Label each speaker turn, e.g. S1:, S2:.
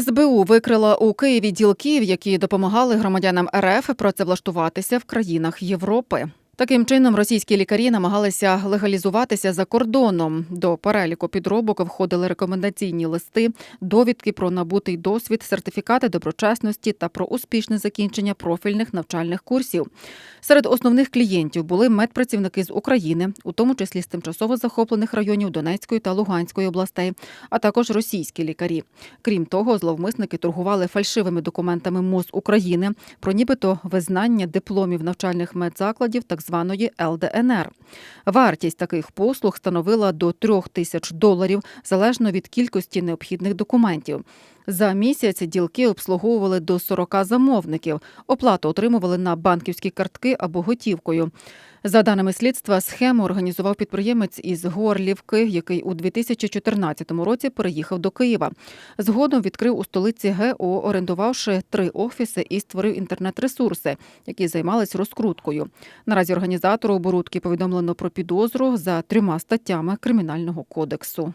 S1: СБУ викрила у Києві ділків, які допомагали громадянам РФ працевлаштуватися в країнах Європи. Таким чином, російські лікарі намагалися легалізуватися за кордоном. До переліку підробок входили рекомендаційні листи, довідки про набутий досвід, сертифікати доброчесності та про успішне закінчення профільних навчальних курсів. Серед основних клієнтів були медпрацівники з України, у тому числі з тимчасово захоплених районів Донецької та Луганської областей, а також російські лікарі. Крім того, зловмисники торгували фальшивими документами МОЗ України про нібито визнання дипломів навчальних медзакладів так званої ЛДНР. Вартість таких послуг становила до трьох тисяч доларів залежно від кількості необхідних документів. За місяць ділки обслуговували до 40 замовників. Оплату отримували на банківські картки або готівкою. За даними слідства, схему організував підприємець із Горлівки, який у 2014 році переїхав до Києва. Згодом відкрив у столиці ГО, орендувавши три офіси і створив інтернет-ресурси, які займались розкруткою. Наразі організатору оборудки повідомлено про підозру за трьома статтями Кримінального кодексу.